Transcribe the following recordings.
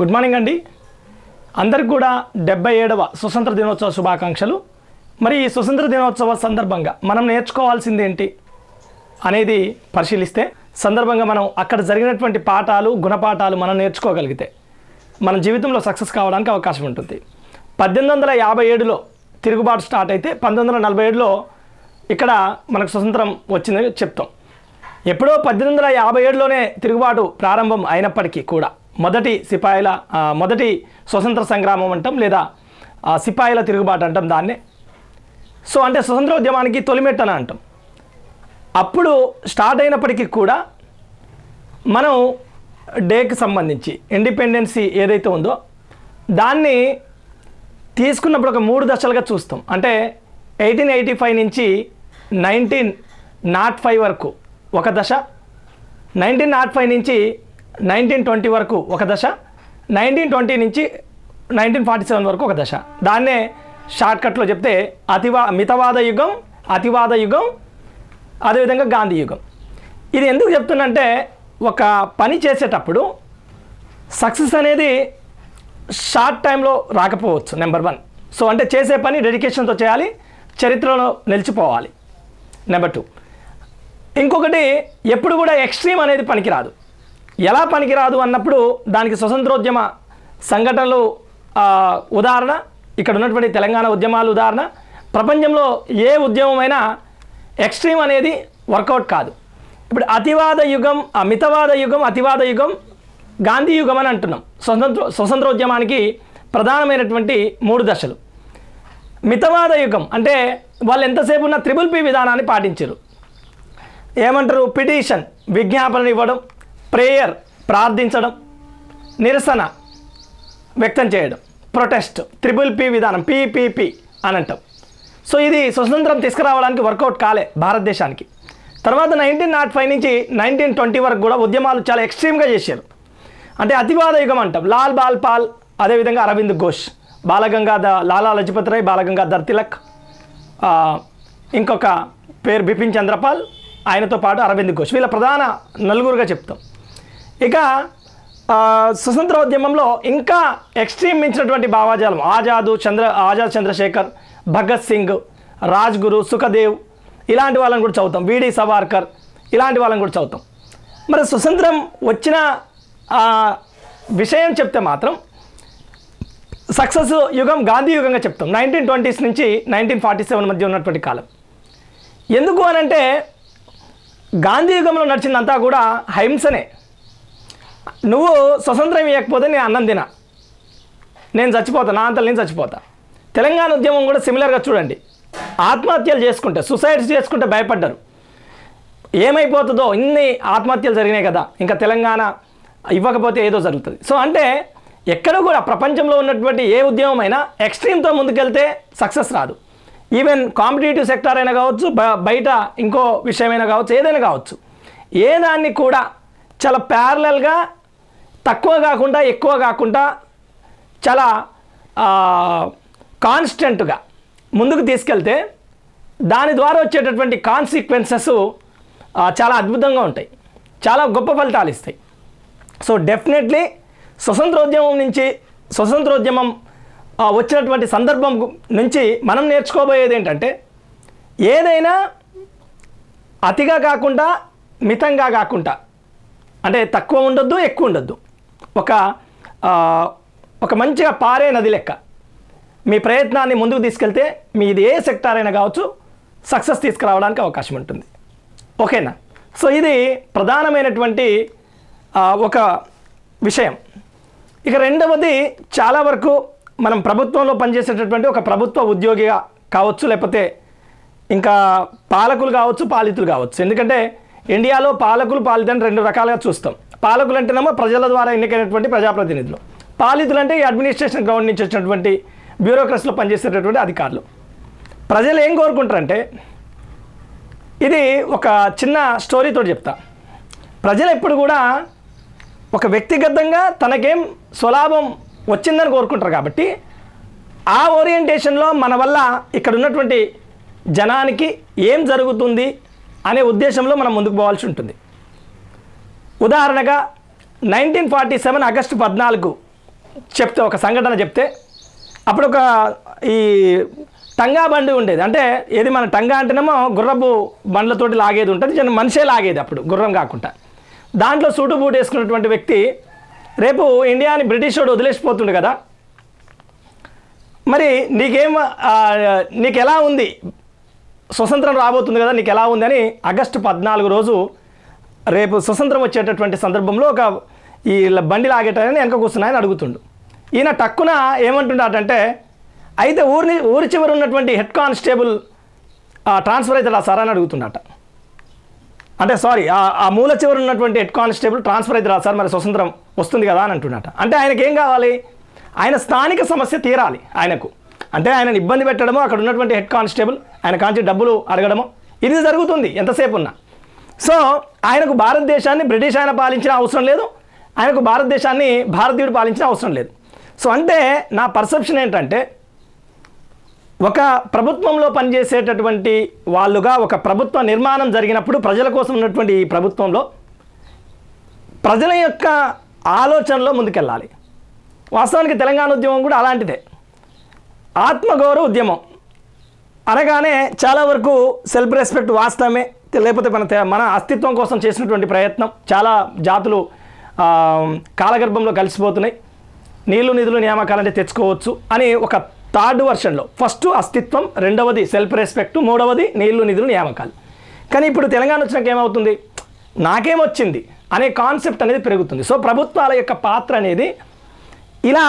Good morning అండి. అందరికి కూడా డెబ్బై ఏడవ స్వతంత్ర దినోత్సవ శుభాకాంక్షలు. మరి ఈ స్వతంత్ర దినోత్సవ సందర్భంగా మనం నేర్చుకోవాల్సింది ఏంటి అనేది పరిశీలిస్తే సందర్భంగా మనం అక్కడ జరిగినటువంటి పాఠాలు గుణపాఠాలు మనం నేర్చుకోగలిగితే మన జీవితంలో సక్సెస్ కావడానికి అవకాశం ఉంటుంది. పద్దెనిమిది వందల యాభై ఏడులో తిరుగుబాటు స్టార్ట్ అయితే పంతొమ్మిది వందల నలభై ఏడులో ఇక్కడ మనకు స్వతంత్రం వచ్చిందని చెప్తాం. ఎప్పుడో పద్దెనిమిది వందల యాభై ఏడులోనే తిరుగుబాటు ప్రారంభం అయినప్పటికీ కూడా మొదటి సిపాయిల మొదటి స్వతంత్ర సంగ్రామం అంటాం లేదా సిపాయిల తిరుగుబాటు అంటాం దాన్నే. సో అంటే స్వతంత్ర ఉద్యమానికి తొలిమెట్టన అంటాం. అప్పుడు స్టార్ట్ అయినప్పటికీ కూడా మనం డేకి సంబంధించి ఇండిపెండెన్సీ ఏదైతే ఉందో దాన్ని తీసుకున్నప్పుడు ఒక మూడు దశలుగా చూస్తాం. అంటే ఎయిటీన్ ఎయిటీ ఫైవ్ నుంచి నైన్టీన్ నాట్ ఫైవ్ వరకు ఒక దశ నైన్టీన్ నాట్ ఫైవ్ నుంచి నైన్టీన్ ట్వంటీ వరకు ఒక దశ నైన్టీన్ ట్వంటీ నుంచి నైన్టీన్ ఫార్టీ సెవెన్ వరకు ఒక దశ. దాన్నే షార్ట్కట్లో చెప్తే అతివా మితవాద యుగం అతివాద యుగం అదేవిధంగా గాంధీ యుగం. ఇది ఎందుకు చెప్తున్నంటే ఒక పని చేసేటప్పుడు సక్సెస్ అనేది షార్ట్ టైంలో రాకపోవచ్చు నెంబర్ వన్. సో అంటే చేసే పని డెడికేషన్తో చేయాలి చరిత్రలో నిలిచిపోవాలి నెంబర్ టూ. ఇంకొకటి ఎప్పుడు కూడా ఎక్స్ట్రీమ్ అనేది పనికిరాదు. ఎలా పనికిరాదు అన్నప్పుడు దానికి స్వతంత్రోద్యమ సంఘటనలు ఉదాహరణ ఇక్కడ ఉన్నటువంటి తెలంగాణ ఉద్యమాలు ఉదాహరణ. ప్రపంచంలో ఏ ఉద్యమమైనా ఎక్స్ట్రీమ్ అనేది వర్కౌట్ కాదు. ఇప్పుడు అతివాద యుగం ఆ మితవాద యుగం అతివాద యుగం గాంధీ యుగం అని అంటున్నాం. స్వతంత్ర స్వతంత్రోద్యమానికి ప్రధానమైనటువంటి మూడు దశలు. మితవాద యుగం అంటే వాళ్ళు ఎంతసేపు ఉన్న త్రిబుల్ పి విధానాన్ని పాటించారు. ఏమంటారు? పిటిషన్ విజ్ఞాపనలు ఇవ్వడం ప్రేయర్ ప్రార్థించడం నిరసన వ్యక్తం చేయడం ప్రొటెస్ట్ త్రిబుల్ పి విధానం పిపిపి అని అంటాం. సో ఇది స్వతంత్రం తీసుకురావడానికి వర్కౌట్ కాలే భారతదేశానికి. తర్వాత నైన్టీన్ నాట్ ఫైవ్ నుంచి నైన్టీన్ ట్వంటీ వరకు కూడా ఉద్యమాలు చాలా ఎక్స్ట్రీమ్గా చేశారు. అంటే అతివాద యుగం అంటాం. లాల్ బాల్ పాల్ అదేవిధంగా అరవింద్ ఘోష్ బాలగంగాధర్ లాలా లజపత్ రాయ్ బాలగంగాధర్ తిలక్ ఇంకొక పేరు బిపిన్ చంద్రపాల్ ఆయనతో పాటు అరవింద్ ఘోష్. వీళ్ళ ప్రధాన నలుగురుగా చెప్తాం. ఇక స్వతంత్ర ఉద్యమంలో ఇంకా ఎక్స్ట్రీమ్ మించినటువంటి భావాజాలం ఆజాదు చంద్ర ఆజాద్ చంద్రశేఖర్ భగత్ సింగ్ రాజ్గురు సుఖదేవ్ ఇలాంటి వాళ్ళని కూడా చదువుతాం. వీడి సవార్కర్ ఇలాంటి వాళ్ళని కూడా చదువుతాం. మరి స్వతంత్రం వచ్చిన విషయం చెప్తే మాత్రం సక్సెస్ యుగం గాంధీ యుగంగా చెప్తాం. నైన్టీన్ ట్వంటీస్ నుంచి నైన్టీన్ ఫార్టీ సెవెన్ మధ్య ఉన్నటువంటి కాలం. ఎందుకు అనంటే గాంధీ యుగంలో నడిచిందంతా కూడా హింసనే. నువ్వు స్వతంత్రం ఇవ్వకపోతే నేను అన్నం తిన. నేను చచ్చిపోతా నా అంతలు నేను చచ్చిపోతా. తెలంగాణ ఉద్యమం కూడా సిమిలర్గా చూడండి. ఆత్మహత్యలు చేసుకుంటే సుసైడ్స్ చేసుకుంటే భయపడ్డారు. ఏమైపోతుందో ఇన్ని ఆత్మహత్యలు జరిగినాయి కదా. ఇంకా తెలంగాణ ఇవ్వకపోతే ఏదో జరుగుతుంది. సో అంటే ఎక్కడ కూడా ప్రపంచంలో ఉన్నటువంటి ఏ ఉద్యమం అయినా ఎక్స్ట్రీమ్తో ముందుకెళ్తే సక్సెస్ రాదు. ఈవెన్ కాంపిటేటివ్ సెక్టార్ అయినా కావచ్చు బ- బయట ఇంకో విషయమైనా కావచ్చు ఏదైనా కావచ్చు. ఏ దాన్ని కూడా చాలా ప్యారలల్గా తక్కువ కాకుండా ఎక్కువ కాకుండా చాలా కాన్స్టెంట్గా ముందుకు తీసుకెళ్తే దాని ద్వారా వచ్చేటటువంటి కాన్సిక్వెన్సెస్ చాలా అద్భుతంగా ఉంటాయి. చాలా గొప్ప ఫలితాలు ఇస్తాయి. సో డెఫినెట్లీ స్వతంత్రోద్యమం నుంచి స్వతంత్రోద్యమం వచ్చినటువంటి సందర్భం నుంచి మనం నేర్చుకోబోయేది ఏంటంటే ఏదైనా అతిగా కాకుండా మితంగా కాకుండా అంటే తక్కువ ఉండొద్దు ఎక్కువ ఉండొద్దు. ఒక ఒక మంచిగా పారే నది లెక్క. మీ ప్రయత్నాన్ని ముందుకు తీసుకెళ్తే మీది ఏ సెక్టార్ అయినా కావచ్చు సక్సెస్ తీసుకురావడానికి అవకాశం ఉంటుంది. ఓకేనా? సో ఇది ప్రధానమైనటువంటి ఒక విషయం. ఇక రెండవది చాలా వరకు మనం ప్రభుత్వంలో పనిచేసేటటువంటి ఒక ప్రభుత్వ ఉద్యోగిగా కావచ్చు లేకపోతే ఇంకా పాలకులు కావచ్చు పాలితులు కావచ్చు. ఎందుకంటే ఇండియాలో పాలకులు పాలితులు రెండు రకాలుగా చూస్తాం. పాలకులు అంటేనేమో ప్రజల ద్వారా ఎన్నికైనటువంటి ప్రజాప్రతినిధులు. పాలితులు అంటే ఈ అడ్మినిస్ట్రేషన్ గ్రౌండ్ నుంచి వచ్చినటువంటి బ్యూరోక్రసీలో పనిచేసేటటువంటి అధికారులు. ప్రజలు ఏం కోరుకుంటారంటే ఇది ఒక చిన్న స్టోరీతో చెప్తా. ప్రజలు ఎప్పుడు కూడా ఒక వ్యక్తిగతంగా తనకేం స్వలాభం వచ్చిందని కోరుకుంటారు కాబట్టి ఆ ఓరియంటేషన్లో మన వల్ల ఇక్కడ ఉన్నటువంటి జనానికి ఏం జరుగుతుంది అనే ఉద్దేశంలో మనం ముందుకు పోవాల్సి ఉంటుంది. ఉదాహరణగా నైన్టీన్ ఫార్టీ సెవెన్ ఆగస్టు పద్నాలుగు చెప్తే ఒక సంఘటన చెప్తే అప్పుడు ఒక ఈ టంగా బండి ఉండేది. అంటే ఏది మన టంగా అంటేనేమో గుర్రపు బండ్లతోటి లాగేది ఉంటుంది మనిషే లాగేది అప్పుడు గుర్రం కాకుండా. దాంట్లో సూటు బూట్ వేసుకున్నటువంటి వ్యక్తి రేపు ఇండియాని బ్రిటిష్ వాడు వదిలేసిపోతుండు కదా. మరి నీకేం నీకు ఎలా ఉంది? స్వతంత్రం రాబోతుంది కదా నీకు ఎలా ఉంది అని ఆగస్టు పద్నాలుగు రోజు రేపు స్వతంత్రం వచ్చేటటువంటి సందర్భంలో ఒక ఈ బండి లాగేటని వెనక కూర్చున్నాయని అడుగుతుండు. ఈయన టక్కున ఏమంటున్నాడంటే అయితే ఊరిని ఊరి చివరి ఉన్నటువంటి హెడ్ కానిస్టేబుల్ ఆ, ట్రాన్స్ఫర్ అవుతాడా సార్ అని అడుగుతుండట. అంటే సారీ ఆ- ఆ మూల చివరి ఉన్నటువంటి హెడ్ కానిస్టేబుల్ ట్రాన్స్ఫర్ అవుతారా సార్ మరి స్వతంత్రం వస్తుంది కదా అని అంటున్నట అంటే ఆయనకి ఏం కావాలి? ఆయన స్థానిక సమస్య తీరాలి ఆయనకు. అంటే ఆయనను ఇబ్బంది పెట్టడము అక్కడ ఉన్నటువంటి హెడ్ కానిస్టేబుల్ ఆయన కాంచి డబ్బులు అడగడము ఇది జరుగుతుంది ఎంతసేపు ఉన్నా. సో ఆయనకు భారతదేశాన్ని బ్రిటిష్ ఆయన పాలించిన అవసరం లేదు. ఆయనకు భారతదేశాన్ని భారతీయుడు పాలించిన అవసరం లేదు. సో అంటే నా పర్సెప్షన్ ఏంటంటే ఒక ప్రభుత్వంలో పనిచేసేటటువంటి వాళ్ళుగా ఒక ప్రభుత్వ నిర్మాణం జరిగినప్పుడు ప్రజల కోసం ఉన్నటువంటి ఈ ప్రభుత్వంలో ప్రజల యొక్క ఆలోచనలో ముందుకెళ్ళాలి. వాస్తవానికి తెలంగాణ ఉద్యమం కూడా అలాంటిదే. ఆత్మగౌరవ ఉద్యమం. అనగానే చాలా వరకు సెల్ఫ్ రెస్పెక్ట్ వాస్తవమే. లేకపోతే మన మన అస్తిత్వం కోసం చేసినటువంటి ప్రయత్నం చాలా జాతులు కాలగర్భంలో కలిసిపోతున్నాయి. నీళ్ళు నిధులు నియామకాలంటే తెచ్చుకోవచ్చు అని ఒక థర్డ్ వర్షన్లో. ఫస్ట్ అస్తిత్వం రెండవది సెల్ఫ్ రెస్పెక్ట్ మూడవది నీళ్ళు నిధులు నియామకాలు. కానీ ఇప్పుడు తెలంగాణ వచ్చినాక ఏమవుతుంది? నాకేమొచ్చింది అనే కాన్సెప్ట్ అనేది పెరుగుతుంది. సో ప్రభుత్వాల యొక్క పాత్ర అనేది ఇలా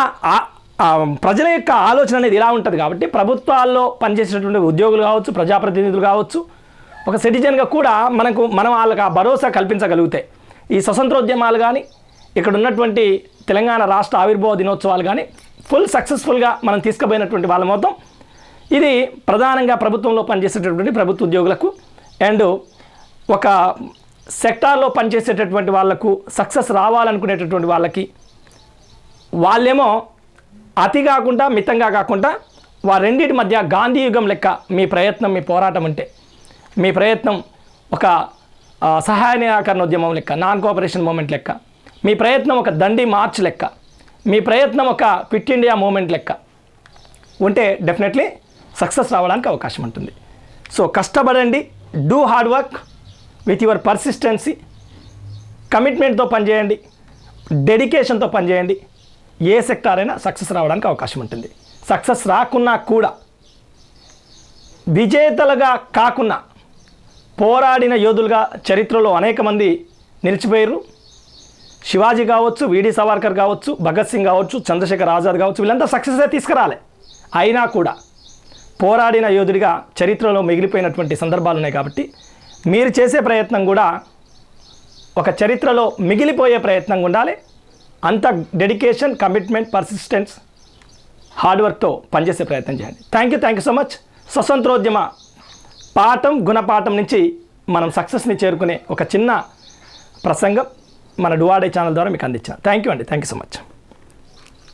ప్రజల యొక్క ఆలోచన అనేది ఇలా ఉంటుంది కాబట్టి ప్రభుత్వాల్లో పనిచేసేటువంటి ఉద్యోగులు కావచ్చు ప్రజాప్రతినిధులు కావచ్చు ఒక సిటిజన్గా కూడా మనకు మనం వాళ్ళకి ఆ భరోసా కల్పించగలిగితే. ఈ స్వతంత్రోద్యమాలు కానీ ఇక్కడ ఉన్నటువంటి తెలంగాణ రాష్ట్ర ఆవిర్భావ దినోత్సవాలు కానీ ఫుల్ సక్సెస్ఫుల్గా మనం తీసుకుపోయినటువంటి వాళ్ళ మొత్తం ఇది ప్రధానంగా ప్రభుత్వంలో పనిచేసేటటువంటి ప్రభుత్వ ఉద్యోగులకు అండ్ ఒక సెక్టార్లో పనిచేసేటటువంటి వాళ్ళకు సక్సెస్ రావాలనుకునేటటువంటి వాళ్ళకి వాళ్ళేమో అతి కాకుండా మితంగా కాకుండా వారెండింటి మధ్య గాంధీ యుగం లెక్క మీ ప్రయత్నం మీ పోరాటం అంటే మీ ప్రయత్నం ఒక సహాయ నిరాకరణ ఉద్యమం లెక్క నాన్ కోఆపరేషన్ మూమెంట్ లెక్క. మీ ప్రయత్నం ఒక దండి మార్చ్ లెక్క. మీ ప్రయత్నం ఒక క్విట్ ఇండియా మూమెంట్ లెక్క. ఉంటే డెఫినెట్లీ సక్సెస్ రావడానికి అవకాశం ఉంటుంది. సో కష్టపడండి do hard work with your persistency. కమిట్మెంట్తో పనిచేయండి డెడికేషన్తో పనిచేయండి. ఏ సెక్టార్ అయినా సక్సెస్ రావడానికి అవకాశం ఉంటుంది. సక్సెస్ రాకున్నా కూడా విజేతలుగా కాకున్నా పోరాడిన యోధులుగా చరిత్రలో అనేక మంది నిలిచిపోయారు శివాజీ కావచ్చు వీడి సవార్కర్ కావచ్చు భగత్ సింగ్ కావచ్చు చంద్రశేఖర్ ఆజాద్ కావచ్చు వీళ్ళంతా సక్సెస్ తీసుకురాలే. అయినా కూడా పోరాడిన యోధుడిగా చరిత్రలో మిగిలిపోయినటువంటి సందర్భాలు ఉన్నాయి కాబట్టి మీరు చేసే ప్రయత్నం కూడా ఒక చరిత్రలో మిగిలిపోయే ప్రయత్నంగా ఉండాలి. అంత డెడికేషన్ కమిట్మెంట్ పర్సిస్టెన్స్ హార్డ్ వర్క్తో పనిచేసే ప్రయత్నం చేయండి. Thank you thank you so much స్వతంత్రోద్యమ పాఠం గుణపాఠం నుంచి మనం సక్సెస్ని చేరుకునే ఒక చిన్న ప్రసంగం మన డువాడే ఛానల్ ద్వారా మీకు అందించాను. థ్యాంక్ యూ అండి. Thank you so much